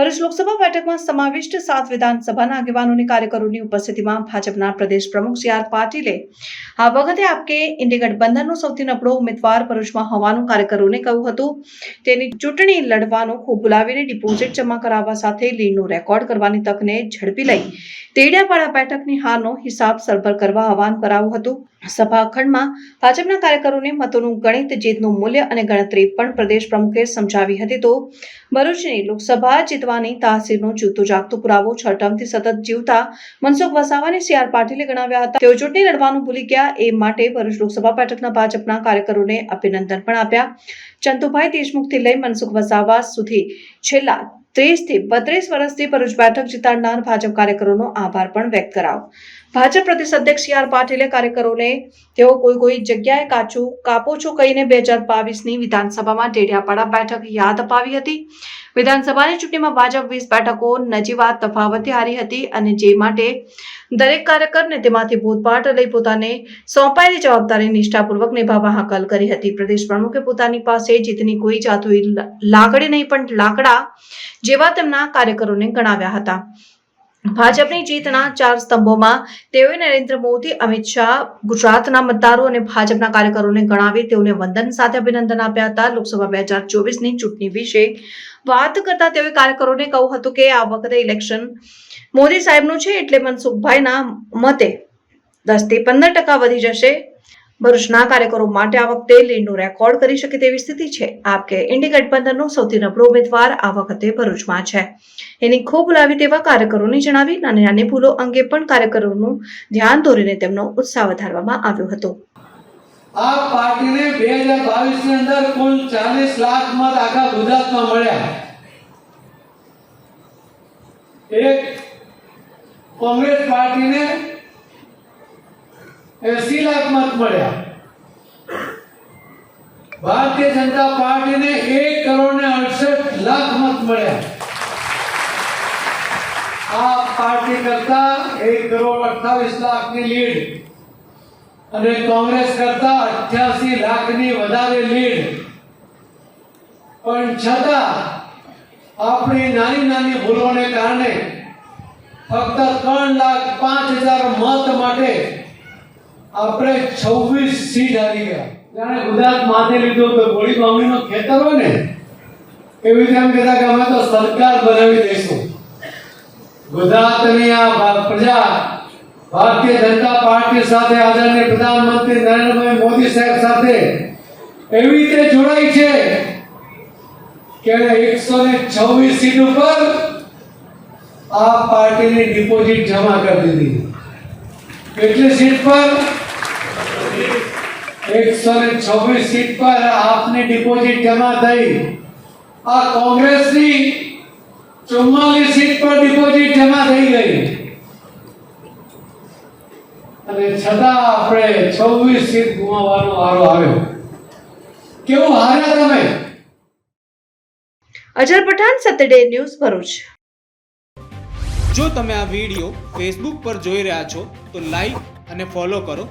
ભરૂચ લોકસભા બેઠકમાં સમાવિષ્ટ સાત વિધાનસભાના આગેવાનોની કાર્યકરોની ઉપસ્થિતિમાં ભાજપના પ્રદેશ પ્રમુખ સી આર પાટીલે, આ વખતે આપકે ઇન્ડી ગઠબંધનનો સૌથી નબળો ઉમેદવાર ભરૂચમાં હોવાનું કાર્યકરોને કહ્યું હતું. તેની ચૂંટણી લડવાનું ખૂબ બોલાવીને ડિપોઝિટ જમા કરાવવા સાથે લીડનું રેકોર્ડ કરવાની તકને ઝડપી લઈ તેડિયાપાડા બેઠકની હારનો હિસાબ સરભર કરવા આહવાન કરાવ્યું હતું. સભા ખંડમાં ભાજપના કાર્યકરોને મતોનું ગણિત, જીતનું મૂલ્ય અને ગણતરી પણ પ્રદેશ પ્રમુખે સમજાવી હતી તો ભરૂચની લોકસભા જીતવાની તાસીરનો જીવતો જાગતો પુરાવો છ સતત જીવતા મનસુખ વસાવાને સી આર પાટીલે ગણાવ્યા હતા. તેઓ ચૂંટણી લડવાનું ભૂલી ગયા એ માટે ભરૂચ લોકસભા બેઠકના ભાજપના કાર્યકરોને અભિનંદન પણ આપ્યા. ચંતુભાઈ દેશમુખથી લઈ મનસુખ વસાવા સુધી છેલ્લા ત્રીસથી બત્રીસ વર્ષથી ભરૂચ બેઠક જીતાડનાર ભાજપ કાર્યકરોનો આભાર પણ વ્યક્ત કરાવ ભાજપ પ્રદેશ અધ્યક્ષ સી આર પાટીલે કાર્યકરોને તેઓ કોઈ કોઈ જગ્યાએ કાચું કાપો છો કહીને બે હજાર બાવીસની વિધાનસભામાં ડેડિયાપાડા બેઠક યાદ અપાવી હતી. વિધાનસભાની ચૂંટણીમાં ભાજપ વીસ બેઠકો, નજીવા તફાવતે હારી હતી અને જે માટે દરેક કાર્યકરને તેમાંથી બોધપાઠ લઈ પોતાને સોંપાયેલી જવાબદારી નિષ્ઠાપૂર્વક નિભાવવા હાકલ કરી હતી. પ્રદેશ પ્રમુખે પોતાની પાસે જીતની કોઈ જાતોઈ લાગણી નહીં પણ લાકડા જેવા તેમના કાર્યકરોને ગણાવ્યા હતા. ભાજપની જીતના ચાર સ્તંભોમાં તેઓએ નરેન્દ્ર મોદી, અમિત શાહ, ગુજરાતના મતદારો અને ભાજપના કાર્યકરોને ગણાવી તેઓને વંદન સાથે અભિનંદન આપ્યા હતા. લોકસભા બે હજાર ચોવીસની ચૂંટણી વિશે વાત કરતા તેઓએ કાર્યકરોને કહ્યું હતું કે આ વખતે ઇલેક્શન મોદી સાહેબનું છે એટલે મનસુખભાઈના મતે દસથી પંદર ટકા વધી જશે. ભરૂચના કાર્યકરો માટે આ વખતે લીડનું રેકોર્ડ કરી શકે તેવી સ્થિતિ છે. આપ કે ઇન્ડી ગઠબંધનનો સૌથી નબળો ઉમેદવાર આ વખતે ભરૂચમાં છે. એની ખૂબ લાવી તેવા કાર્યકરોને જણાવી નાની નાની ભૂલો અંગે પણ કાર્યકરોનું ધ્યાન દોરીને તેમનો ઉત્સાહ વધારવામાં આવ્યો હતો. આ પાર્ટીને બે હજાર બાવીસની અંદર કુલ ચાલીસ લાખ મત આખા ગુજરાતમાં મળ્યા. એક કોંગ્રેસ પાર્ટીને એસી લાખ મત મળ્યા. ભારતીય જનતા પાર્ટીને એક કરોડ ને અડસઠ લાખ મત મળ્યા. આ પાર્ટી કરતા એક કરોડ અઠ્ઠાવીસ લાખની લીડ અને કોંગ્રેસ કરતા અઠ્યાસી લાખની વધારે લીડ. પણ છતાં આપણી નાની નાની ભૂલોને કારણે ફક્ત ત્રણ લાખ પાંચ હજાર મત માટે આપણે છવ્વીસ સીટ આવી ગયા. જાણે ગુજરાત માથે લીધું કે ગોળી બાવણીનો ખેતર હોય ને? એવી રીતે એમ કહેતા કે અમે તો સરકાર બનાવી દઈશું. ગુજરાતની આ પ્રજા ભારતીય જનતા પાર્ટી સાથે આદરણીય પ્રધાનમંત્રી નરેન્દ્રભાઈ મોદી સાહેબ સાથે એવી રીતે જોડાઈ છે કે એકસો ને છવ્વીસ સીટ ઉપર આ પાર્ટીની ડિપોઝિટ જમા કરી દીધી. કેટલી સીટ પર એકસો ને છવ્વીસ સીટ પર આપની ડિપોઝિટ જમા થઈ. આ કોંગ્રેસની ચુમ્માલીસ સીટ પર ડિપોઝિટ જમા થઈ ગઈ. અને છતાં આપણે છવ્વીસ સીટ ગુમાવવાનો વારો આવ્યો. કેવું હાર્યા તમે? અજર પઠાણ સત્યડે ન્યૂઝ ભરૂચ. જો તમે આ વીડિયો ફેસબુક પર જોઈ રહ્યા છો તો લાઈક અને ફોલો કરો.